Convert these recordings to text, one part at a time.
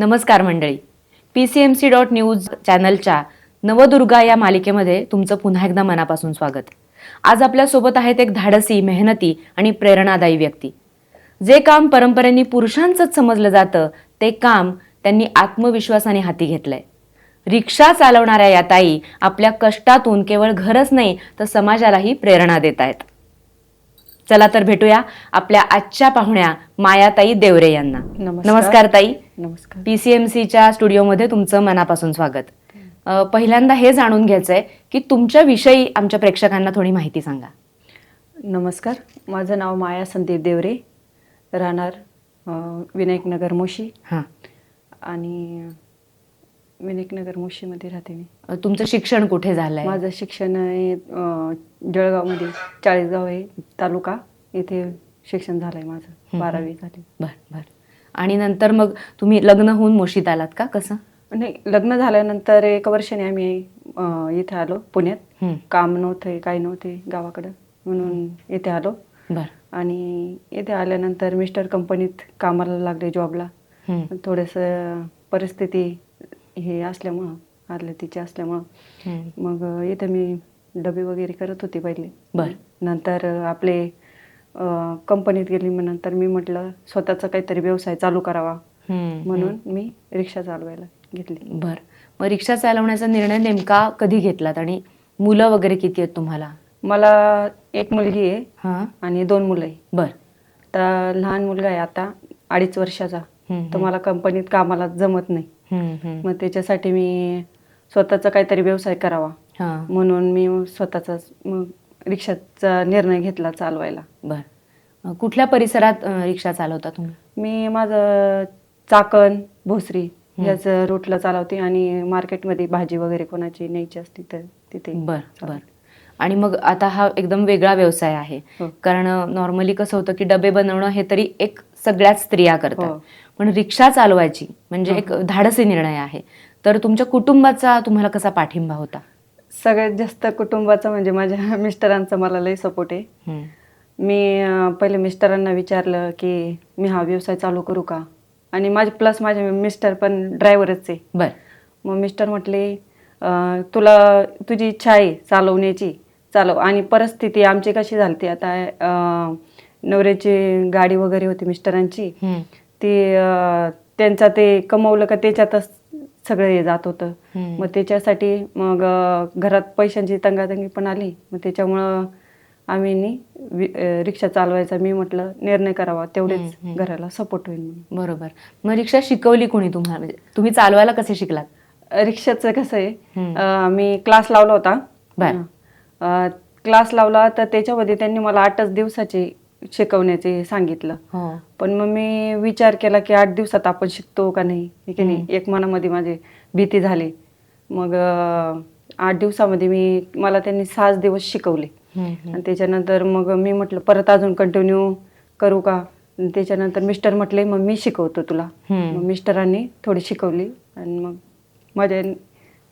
नमस्कार मंडळी. P C M C dot news चॅनलच्या नवदुर्गा या मालिकेमध्ये तुमचं पुन्हा एकदा मनापासून स्वागत. आज आपल्यासोबत आहेत एक धाडसी मेहनती आणि प्रेरणादायी व्यक्ती. जे काम परंपरेने पुरुषांचंच समजलं जातं ते काम त्यांनी आत्मविश्वासाने हाती घेतलंय. रिक्षा चालवणाऱ्या या ताई आपल्या कष्टातून केवळ घरच नाही तर समाजालाही प्रेरणा देत आहेत. चला तर भेटूया आपल्या आजच्या पाहुण्या मायाताई देवरे यांना. नमस्कार. नमस्कार ताई. नमस्कार. पीसीएमसीच्या स्टुडिओमध्ये तुमचं मनापासून स्वागत. अ, पहिल्यांदा हे जाणून घ्यायचंय की तुमच्या विषयी आमच्या प्रेक्षकांना थोडी माहिती सांगा. नमस्कार. माझं नाव माया संदीप देवरे. राहणार अं, विनायकनगर मोशी. हां. आणि विनायकनगर मोशीमध्ये राहते मी. अ, तुमचं शिक्षण कुठे झालंय? माझं शिक्षण आहे अं, जळगावमध्ये चाळीसगाव आहे तालुका. इथे शिक्षण झालं आहे माझं. बारावी झाली. बर बर. आणि नंतर मग तुम्ही लग्न होऊन मोशीत आलात का? कसं? नाही लग्न झाल्यानंतर एक वर्षाने आम्ही इथे आलो पुण्यात. काम नव्हते काही नव्हते गावाकडं. म्हणून इथे आलो. बर. आणि इथे आल्यानंतर मिस्टर कंपनीत कामाला लागले जॉबला. थोडंसं परिस्थिती हे असल्यामुळं आदलतीची असल्यामुळं. हं, मग इथं मी डबे वगैरे करत होते पहिले. बर. नंतर आपले कंपनीत गेली मग नंतर मी म्हटलं स्वतःचा काहीतरी व्यवसाय चालू करावा. म्हणून मी रिक्षा चालवायला घेतली. बर. मग रिक्षा चालवण्याचा निर्णय नेमका कधी घेतलात आणि मुलं वगैरे किती आहेत तुम्हाला? मला एक मुलगी आहे हां. आणि दोन मुलं आहे. बर. तर लहान मुलगा आहे आता अडीच वर्षाचा. तर मला कंपनीत कामाला जमत नाही. मग त्याच्यासाठी मी स्वतःचा काहीतरी व्यवसाय करावा. म्हणून मी स्वतःचाच मग रिक्षाचा निर्णय घेतला चालवायला. बर. कुठल्या परिसरात अ, रिक्षा चालवता तुम्ही? मी माझं चाकण भोसरी याच रूटला चालवते आणि मार्केटमध्ये भाजी वगैरे कोणाची न्यायची असती तर तिथे बर बर. आणि मग आता हा एकदम वेगळा व्यवसाय आहे. हो. कारण नॉर्मली कसं होतं की डबे बनवणं हे तरी एक सगळ्याच स्त्रिया करतात. हो. पण रिक्षा चालवायची म्हणजे एक धाडसी निर्णय आहे. तर तुमच्या कुटुंबाचा तुम्हाला कसा पाठिंबा होता? सगळ्यात जास्त कुटुंबाचा म्हणजे माझ्या मिस्टरांचा मला लय सपोर्ट आहे. हम्म. मी अं, पहिले मिस्टरांना विचारलं की मी हा व्यवसाय चालू करू का? आणि माझे प्लस माझे मिस्टर पण ड्रायव्हरच आहे. बर. मग मिस्टर म्हटले "अं, तुला तुझी इच्छा आहे चालवण्याची चालव. आणि परिस्थिती आमची कशी झाली आता अं, नवऱ्याची गाडी वगैरे होती मिस्टरांची. हम्म. ती अं, त्यांचा ते कमवलं का त्याच्यातच सगळं हे जात होतं. मग त्याच्यासाठी मग घरात पैशांची तंगातंगी पण आली. मग त्याच्यामुळं आम्ही रिक्षा चालवायचा. मी म्हटलं निर्णय करावा. तेवढेच घराला सपोर्ट होईल म्हणून. बरोबर. मग रिक्षा शिकवली कोणी तुम्हाला म्हणजे तुम्ही चालवायला कसे शिकलात? रिक्षाचं कसं आहे मी क्लास लावला होता. क्लास लावला तर त्याच्यामध्ये त्यांनी मला आठच दिवसाचे शिकवण्याचे सांगितलं. हो. पण मग मी विचार केला की आठ दिवसात आपण शिकतो का नाही? हे की नाही? एक मनामध्ये माझी भीती झाली. मग अं, आठ दिवसामध्ये मी मला त्यांनी सहाच दिवस शिकवले. आणि त्याच्यानंतर मग मी म्हटलं परत अजून कंटिन्यू करू का? आणि त्याच्यानंतर मिस्टर म्हटले मग मी शिकवतो तुला. मग मिस्टरांनी थोडी शिकवली. आणि मग माझ्या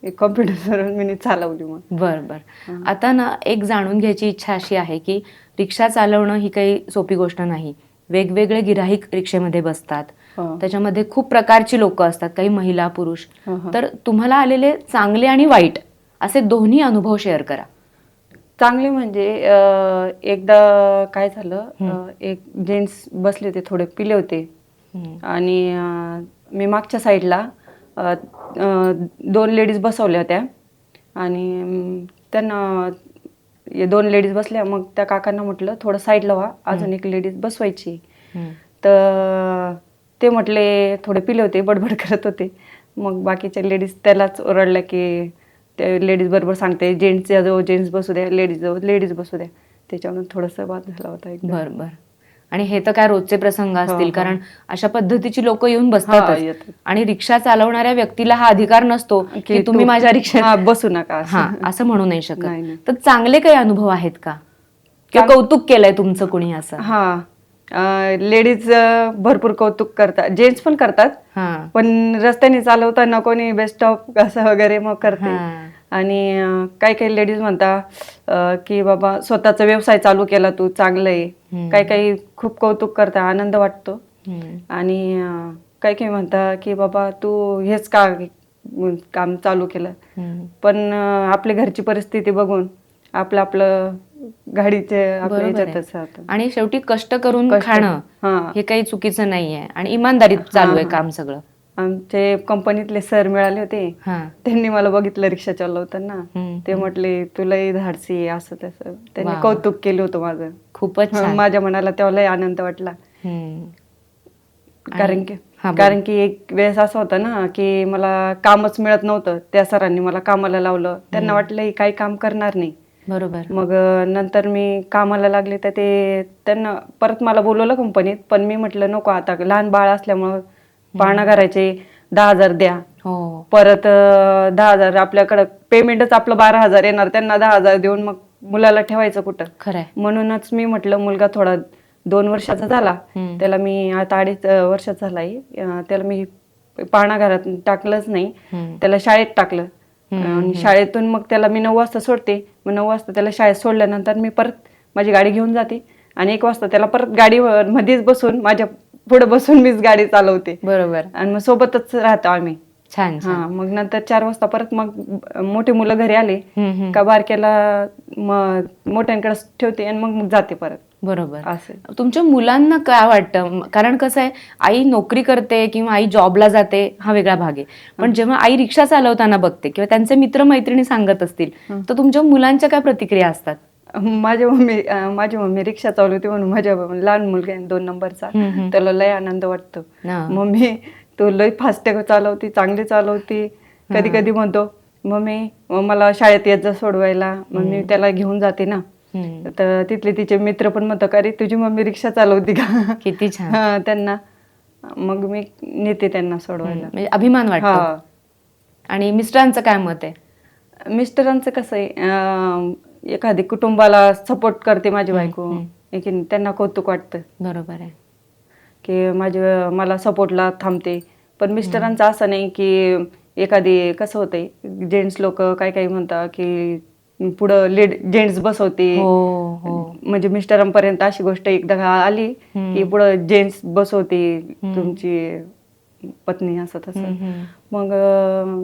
कॉम्प्युटरवर मी चालवली मग. बर बर. आता ना एक जाणून घ्यायची इच्छा अशी आहे की रिक्षा चालवणं ही काही सोपी गोष्ट नाही. वेगवेगळे गिराहिक रिक्षेमध्ये बसतात. हो. त्याच्यामध्ये खूप प्रकारची लोक असतात काही महिला पुरुष. तर तुम्हाला आलेले चांगले आणि वाईट असे दोन्ही अनुभव शेअर करा. चांगले म्हणजे एकदा काय झालं एक जेंट्स बसले होते थोडे पिले होते. आणि मी मागच्या साईडला दोन लेडीज बसवल्या होत्या. आणि त्यांना दोन लेडीज बसल्या मग त्या काकांना म्हटलं थोडं साईडला व्हा अजून एक लेडीज बसवायची. तर ते म्हटले थोडे पिले होते बडबड करत होते. मग बाकीच्या लेडीज त्यालाच ओरडल्या की ते लेडीज बरोबर सांगते जेंट्सच्या जवळ जेंट्स बसू द्या लेडीज जवळ लेडीज बसू द्या. त्याच्यावरून थोडासा वाद झाला होता एकदा. बर बर. आणि हे तर काय रोजचे प्रसंग असतील हो. कारण अशा पद्धतीची लोक येऊन हा, बसतात. आणि रिक्षा चालवणाऱ्या व्यक्तीला हा अधिकार नसतो की तुम्ही माझ्या रिक्षात हा, बसू नका असं. हा असं म्हणू नाही शकत. तर चांगले काही अनुभव आहेत का किंवा कौतुक केलंय तुमचं कुणी असं हा लेडीज भरपूर कौतुक करतात जेंट्स पण करतात हा पण रस्त्याने चालवताना कोणी बेस्ट ऑफ असं वगैरे मग करते हा. आणि काही काही लेडीज म्हणता की बाबा स्वतःचा व्यवसाय चालू केला तू चांगलं आहे. काही काही खूप कौतुक करता आनंद वाटतो. आणि काही काही म्हणता की बाबा तू हेच का काम चालू केलं. पण आपल्या घरची परिस्थिती बघून आपलं आपलं गाडीचे. आणि शेवटी कष्ट करून खाणं हा. काही चुकीचं नाहीये आणि इमानदारीत चालू आहे. काम सगळं आमचे कंपनीतले सर मिळाले होते. हा. त्यांनी मला बघितलं रिक्षा चालवताना. ते म्हटले तुलाही धाडसी आहे, असं तसं. त्यांनी वा. कौतुक केलं होतं माझं. खूपच छान. माझ्या मनाला तेव्हा लय आनंद वाटला. हम्म. कारण की हा, बोल. कारण की एक वेळेस असं होतं ना की मला कामच मिळत नव्हतं. त्या सरांनी मला कामाला लावलं. त्यांना वाटलं ही काही काम करणार नाही. बरोबर. मग अं, नंतर मी कामाला लागले तर ते त्यांना परत मला बोलवलं कंपनीत पण मी म्हटलं नको आता लहान बाळ असल्यामुळं पाळणा करायचे दहा हजार द्या. हो. परत अं, दहा हजार आपल्याकडं पेमेंटच आपलं बारा हजार येणार त्यांना दहा हजार देऊन मग मुलाला ठेवायचं कुठं? खरंय. म्हणूनच मी म्हटलं मुलगा थोडा दोन वर्षाचा झाला. हम्म. त्याला मी आता अडीच अं, वर्षाचा झालाय. अं, त्याला मी पाळणा घरात टाकलंच नाही. हम्म. त्याला शाळेत टाकलं. आणि शाळेतून मग त्याला मी नऊ वाजता सोडते. मग नऊ वाजता त्याला शाळेत सोडल्यानंतर मी परत माझी गाडी घेऊन जाते. आणि एक वाजता त्याला परत गाडी मध्येच बसून माझ्या पुढे बसून मीच गाडी चालवते. बरोबर. आणि मग सोबतच राहतो आम्ही. छान हा मग नंतर चार वाजता परत मग मोठे मुलं घरी आले. का बारक्याला मग मोठ्यांकडे ठेवते आणि मग मग जाते परत. बरोबर. असं. तुमच्या मुलांना काय वाटतं? कारण कसं आहे आई नोकरी करते किंवा आई जॉबला जाते हा वेगळा भाग आहे. पण जेव्हा आई रिक्षा चालवताना बघते किंवा त्यांचे मित्र मैत्रिणी सांगत असतील तर तुमच्या मुलांच्या काय प्रतिक्रिया असतात? माझी मम्मी माझी मम्मी रिक्षा चालवते म्हणून माझ्या लहान मुलगा आहे दोन नंबरचा. त्याला लय आनंद वाटतो. मम्मी तू लय फास्ट चालवती चांगली चालवती. कधी कधी म्हणतो मम्मी मला शाळेत येत जा सोडवायला. मग मी त्याला घेऊन जाते ना. तर तिथले तिचे मित्र पण म्हणतो का रे तुझी मम्मी रिक्षा चालवती का? किती छान. त्यांना. मग मी नेते त्यांना सोडवायला. म्हणजे अभिमान वाटतो. आणि मिस्टरांचं काय मत आहे? मिस्टरांचं कसं आहे एखादी कुटुंबाला सपोर्ट करते माझी बायको. त्यांना कौतुक वाटतं. बरोबर आहे. की माझे मला सपोर्टला थांबते. पण मिस्टरांचं असं नाही की एखादी कसं होतंय जेंट्स लोक काय काही म्हणतात की पुढं लेड जेंट्स बसवते. हो हो. म्हणजे मिस्टरांपर्यंत अशी गोष्ट एकदा आली की पुढं जेंट्स बसवते तुमची पत्नी असं तसं. मग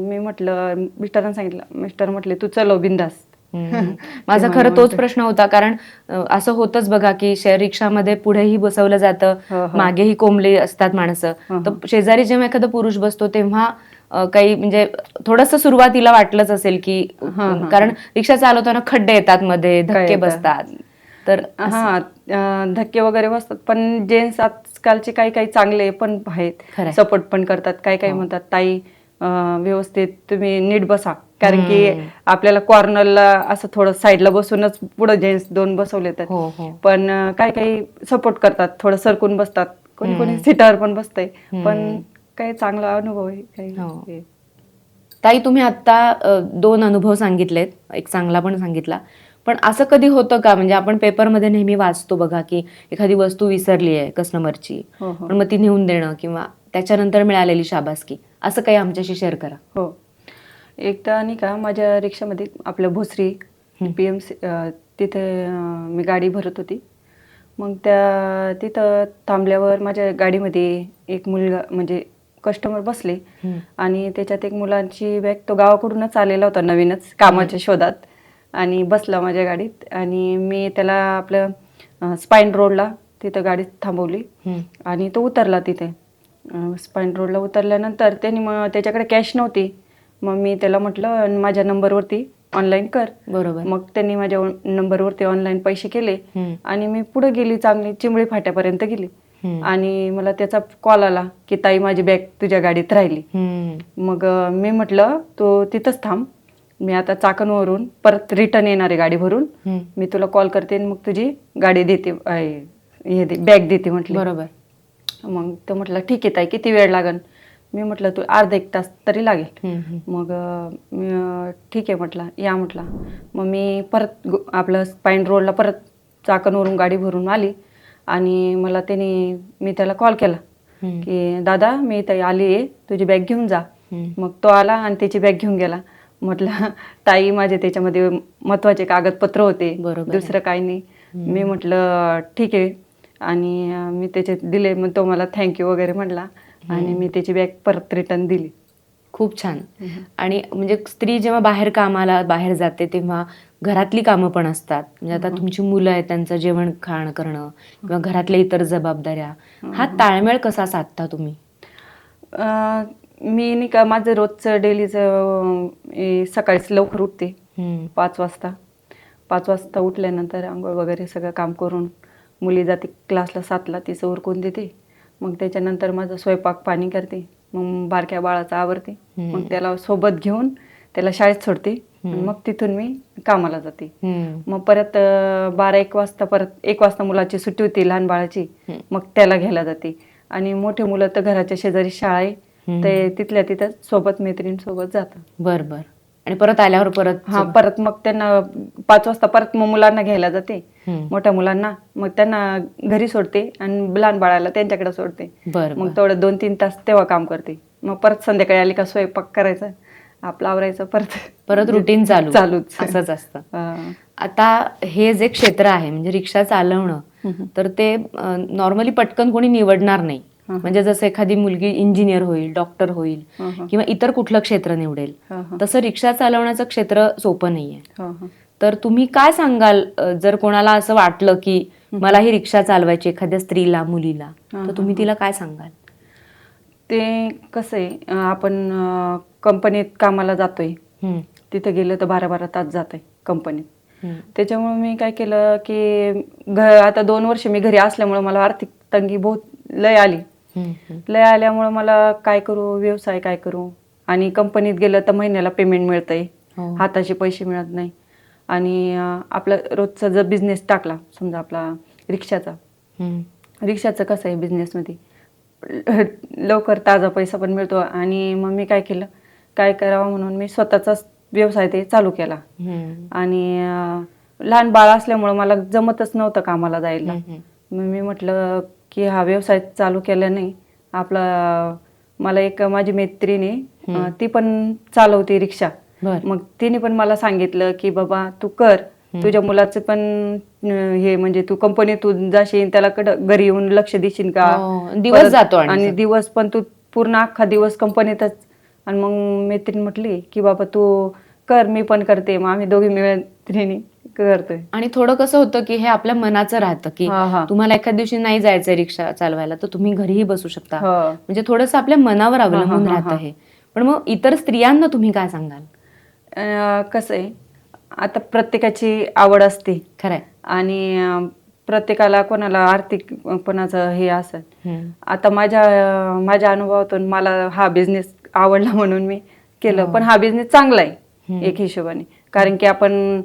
मी म्हटलं मिस्टरांना सांगितलं मिस्टर म्हटले तू चलो बिंदास हम्म. माझा खरं तोच प्रश्न होता कारण असं होतच बघा की शेअर रिक्षामध्ये पुढेही बसवलं हो, जातं हो. मागेही कोंबली असतात माणसं. तर शेजारी जेव्हा एखादा पुरुष बसतो तेव्हा काही म्हणजे थोडस सुरुवातीला वाटलंच असेल की कारण रिक्षा चालवताना खड्डे येतात मध्ये धक्के. बसतात. तर हा धक्के वगैरे बसतात पण जेंट्स आजकालचे काही काही चांगले पण. आहेत. सपोर्ट पण करतात काही काही म्हणतात ताई व्यवस्थित तुम्ही नीट बसा. कारण की आपल्याला कॉर्नरला असं थोडं साईडला बसूनच पुढे जेंट्स दोन बसवले तर हो हो. पण काही काही सपोर्ट करतात थोडं सरकून बसतात. कोणी कोणी सीटावर पण बसतंय. पण काही चांगला अनुभव आहे काही हो. ताई तुम्ही आता दोन अनुभव सांगितलेत. एक चांगला पण सांगितला. पण असं कधी होतं का? म्हणजे आपण पेपरमध्ये नेहमी वाचतो बघा की एखादी वस्तू विसरली आहे कस्टमरची पण मग ती नेऊन देणं किंवा त्याच्यानंतर मिळालेली शाबासकी. असं काही आमच्याशी शेअर करा. हो. एकदा नाही का माझ्या रिक्षामध्ये आपल्या भोसरी पी एम सी तिथे मी गाडी भरत होती. मग त्या तिथं थांबल्यावर माझ्या गाडीमध्ये एक मुलगा म्हणजे कस्टमर बसले. आणि त्याच्यात एक मुलांची बॅग तो गावाकडूनच आलेला होता नवीनच कामाच्या शोधात. आणि बसला माझ्या गाडीत आणि मी त्याला आपलं स्पाईन रोडला तिथं गाडी थांबवली. आणि तो उतरला तिथे. स्पाईन रोडला उतरल्यानंतर त्यांनी मग त्याच्याकडे कॅश नव्हती. मग मी त्याला म्हटलं "अन माझ्या नंबरवरती ऑनलाईन कर. बरोबर. मग त्यांनी माझ्या नंबरवरती ऑनलाईन पैसे केले. आणि मी पुढे गेली चांगली चिंबळी फाट्यापर्यंत गेली. आणि मला त्याचा कॉल आला की ताई माझी बॅग तुझ्या गाडीत राहिली. मग मी म्हटलं तो तिथंच थांब. मी आता चाकणवरून परत रिटर्न येणार आहे गाडी भरून. मी तुला कॉल करते मग तुझी गाडी देते हे दे बॅग देते म्हटलं. बरोबर. मग तो म्हटलं ठीक आहे ताई किती वेळ लागन? मी म्हटलं तू अर्धा एक तास तरी लागेल. मग ठीक आहे म्हटलं या म्हटलं मग मी परत आपलं स्पाईन रोडला परत चाकणवरून गाडी भरून आली आणि मला त्याने मी त्याला कॉल केला. की दादा मी इथे आली आहे तुझी बॅग घेऊन जा. मग तो आला आणि त्याची बॅग घेऊन गेला म्हटलं ताई माझे त्याच्यामध्ये महत्त्वाचे कागदपत्र होते. दुसरं काही नाही मी म्हटलं ठीक आहे आणि मी त्याचे दिले मग तो मला थँक्यू वगैरे म्हटला आणि मी त्याची बॅग परत रिटर्न दिली. खूप छान. आणि म्हणजे स्त्री जेव्हा बाहेर कामाला बाहेर जाते तेव्हा घरातली कामं पण असतात. म्हणजे आता तुमची मुलं आहेत त्यांचं जेवण खाण करणं किंवा घरातल्या इतर जबाबदाऱ्या हा. ताळमेळ कसा साधता तुम्ही? मी नाही का माझं रोजचं डेलीचं सकाळीच लवकर उठते. पाच वाजता. पाच वाजता उठल्यानंतर आंघोळ वगैरे सगळं काम करून मुली जाते क्लासला सातला तिचं उरकून देते. मग त्याच्यानंतर माझं स्वयंपाक पाणी करते. मग बारक्या बाळाचं आवरते. मग त्याला सोबत घेऊन त्याला शाळेत सोडते. मग तिथून मी कामाला जाते. मग परत बारा एक वाजता परत एक वाजता मुलाची सुट्टी होती लहान बाळाची. मग त्याला घ्यायला जाते. आणि मोठे मुलं तर घराच्या शेजारी शाळा आहे. हम्म. ते तिथल्या तिथं सोबत मैत्रिणींसोबत जातात. बर बर. आणि परत आल्यावर परत हा परत मग त्यांना पाच वाजता परत मग मुलांना घ्यायला जाते. मोठ्या मुलांना मग त्यांना घरी सोडते आणि लहान बाळाला त्यांच्याकडे सोडते बर मग. तेवढं दोन तीन तास तेव्हा काम करते मग परत संध्याकाळी आली का स्वयंपाक करायचा आपलं आवरायचं परत परत रुटीन चालू चालूच. असंच असतं. आता हे जे क्षेत्र आहे म्हणजे रिक्षा चालवणं. तर ते नॉर्मली पटकन कोणी निवडणार नाही. म्हणजे जसं एखादी मुलगी इंजिनियर होईल डॉक्टर होईल. किंवा इतर कुठलं क्षेत्र निवडेल. तसं रिक्षा चालवण्याचं क्षेत्र सोपं नाहीये. तर तुम्ही काय सांगाल जर कोणाला असं वाटलं की मला ही रिक्षा चालवायची एखाद्या स्त्रीला मुलीला तर तुम्ही तिला काय सांगाल? ते कसं आहे आपण कंपनीत कामाला जातोय. तिथे गेलं तर बारा बारा तास जात आहे कंपनीत त्याच्यामुळे मी काय केलं की घ आता दोन वर्ष मी घरी असल्यामुळे मला आर्थिक तंगी बहुत लय आली. लय आल्यामुळे मला काय करू? व्यवसाय काय करू? आणि कंपनीत गेलं तर महिन्याला पेमेंट मिळतंय. हो. हाताचे पैसे मिळत नाही. आणि आपला रोजचा जर बिझनेस टाकला समजा आपला रिक्षाचा. रिक्षाचं कसं आहे बिझनेसमध्ये लवकर ताजा पैसा पण मिळतो. आणि मग मी काय केलं? काय करावं म्हणून मी स्वतःचाच व्यवसाय ते चालू केला. आणि लहान बाळ असल्यामुळं मला जमतच नव्हतं कामाला जायला. मग मी म्हटलं की हा व्यवसाय चालू केला नाही आपला मला एक माझी मैत्रिणी ती पण चालवते रिक्षा. मग तिने पण मला सांगितलं की बाबा तू कर तुझ्या मुलाचं पण हे म्हणजे तू कंपनीतून जाशील त्याला कडं घरी येऊन लक्ष देशील का? हो, दिवस जातो आणि आणि दिवस पण तू पूर्ण अख्खा दिवस कंपनीतच आणि मग मैत्रीण म्हटली की बाबा तू कर मी पण करते. मग आम्ही दोघी मैत्रिणी करतोय. आणि थोडं कसं होतं की हे आपल्या मनाचं राहतं की हा, हा. तुम्हाला एखाद्या दिवशी नाही जायचंय रिक्षा चालवायला तर तुम्ही घरीही बसू शकता. हो. म्हणजे थोडंसं आपल्या मनावर अवलंबून हा, हा, राहतं हे. पण मग इतर स्त्रियांना तुम्ही काय सांगाल? अं, कसं आहे आता प्रत्येकाची आवड असते. खरंय. आणि अं, प्रत्येकाला कोणाला आर्थिक कोणाचं हे असं. हम्म. आता माझ्या माझ्या अनुभवातून मला हा बिझनेस आवडला म्हणून मी केलं. पण हा बिझनेस चांगला आहे एक हिशोबाने. कारण की आपण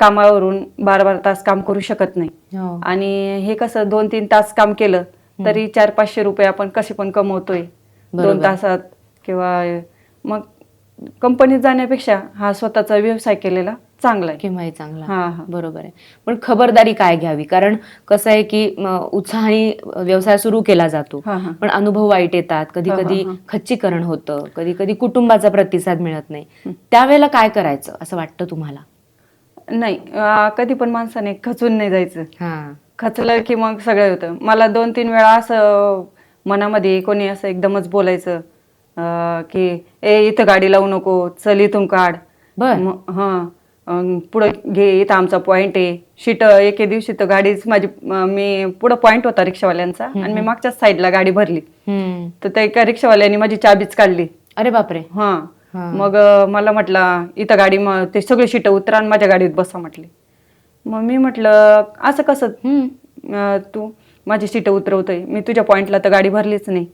कामावरून बारा बारा तास काम करू शकत नाही. हो. आणि हे कसं दोन तीन तास काम केलं तरी चार पाचशे रुपये आपण कसे पण कमवतोय. दोन बरोबर. तासात किंवा मग कंपनीत जाण्यापेक्षा हा स्वतःचा व्यवसाय केलेला चांगला आहे. केव्हाही चांगला हा हा. बरोबर आहे. पण खबरदारी काय घ्यावी? कारण कसं आहे की म, उत्साहाने व्यवसाय सुरू केला जातो. हा हा. पण अनुभव वाईट येतात. कधी कधी हा, हा. खच्चीकरण होतं. कधी कधी कुटुंबाचा प्रतिसाद मिळत नाही. त्यावेळेला काय करायचं असं वाटतं तुम्हाला? नाही अं, कधी पण माणसाने खचून नाही जायचं. हा. खचलं की मग सगळं होतं. मला दोन तीन वेळा असं मनामध्ये कोणी असं एकदमच बोलायचं अं, की ए इथं गाडी लावू नको चल इथून काढ. बर. मग हां. अं, पुढं घे इथं आमचा पॉईंट आहे शीट एके दिवशी तर गाडीच माझी अं, मी पुढं पॉईंट होता रिक्षावाल्यांचा आणि मी मागच्याच साईडला गाडी भरली. हम्म. तर त्या एका रिक्षावाल्याने माझी चाबीच काढली. अरे बापरे. हा. मग मला म्हटलं इथं गाडी मग ते सगळे शीट उतरा आणि माझ्या गाडीत बसा म्हटले. मग मी म्हटलं असं कसं? तू माझी सीट उतरवतोय. मी तुझ्या पॉईंटला तर गाडी भरलीच नाही.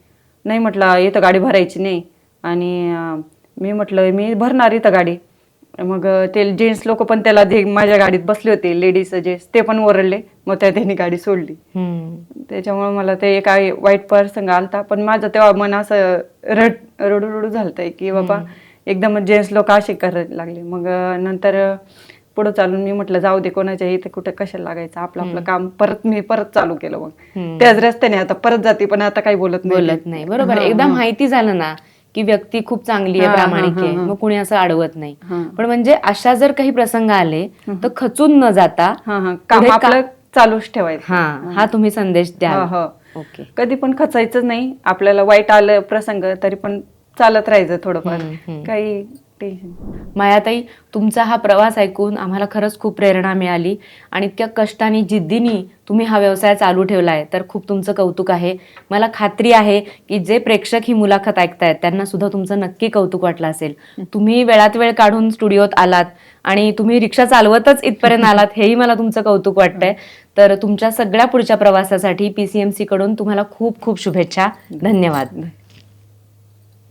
नाही म्हटलं इथं गाडी भरायची नाही. आणि मी म्हटलं मी भरणार इथं गाडी. मग ते जेंट्स लोक पण त्याला माझ्या गाडीत बसले होते लेडीज जेंट्स ते पण ओरडले. मग त्या त्यांनी गाडी सोडली. त्याच्यामुळे मला ते एक वाईट प्रसंग आलता. पण माझं तेव्हा मन असं रड रडू रडू झालतंय की बाबा एकदम जेंट्स लोक असे करायला लागले. मग नंतर पुढं चालून मी म्हटलं जाऊ दे कोणाच्या इथे कुठे कशाला लागायचं? आपलं आपलं काम परत मी परत चालू केलं मग. त्याच रस्त्याने आता परत जाते पण आता काही बोलत नाही. बोलत नाही. बरोबर. एकदा माहिती झालं ना की व्यक्ती खूप चांगली आहे प्रामाणिक आहे. मग कुणी असं अडवत नाही. पण म्हणजे अशा जर काही प्रसंग आले तर खचून न जाता हा हा. काम आपलं चालूच ठेवायचं. हा हा. तुम्ही संदेश द्या. ओके. कधी पण खचायचं नाही. आपल्याला वाईट आलं प्रसंग तरी पण चालत राहायचं थोडंफार. काही मायाताई तुमचा हा प्रवास ऐकून आम्हाला खरंच खूप प्रेरणा मिळाली आणि इतक्या कष्टाने जिद्दीने तुम्ही हा व्यवसाय चालू ठेवला आहे तर खूप तुमचं कौतुक आहे. मला खात्री आहे की जे प्रेक्षक ही मुलाखत ऐकतायत त्यांना सुद्धा तुमचं नक्की कौतुक वाटलं असेल. तुम्ही वेळात वेळ काढून स्टुडिओत आलात आणि तुम्ही रिक्षा चालवतच इथपर्यंत आलात हेही मला तुमचं कौतुक वाटतंय. तर तुमच्या सगळ्या पुढच्या प्रवासासाठी पीसीएमसी कडून तुम्हाला खूप खूप शुभेच्छा. धन्यवाद.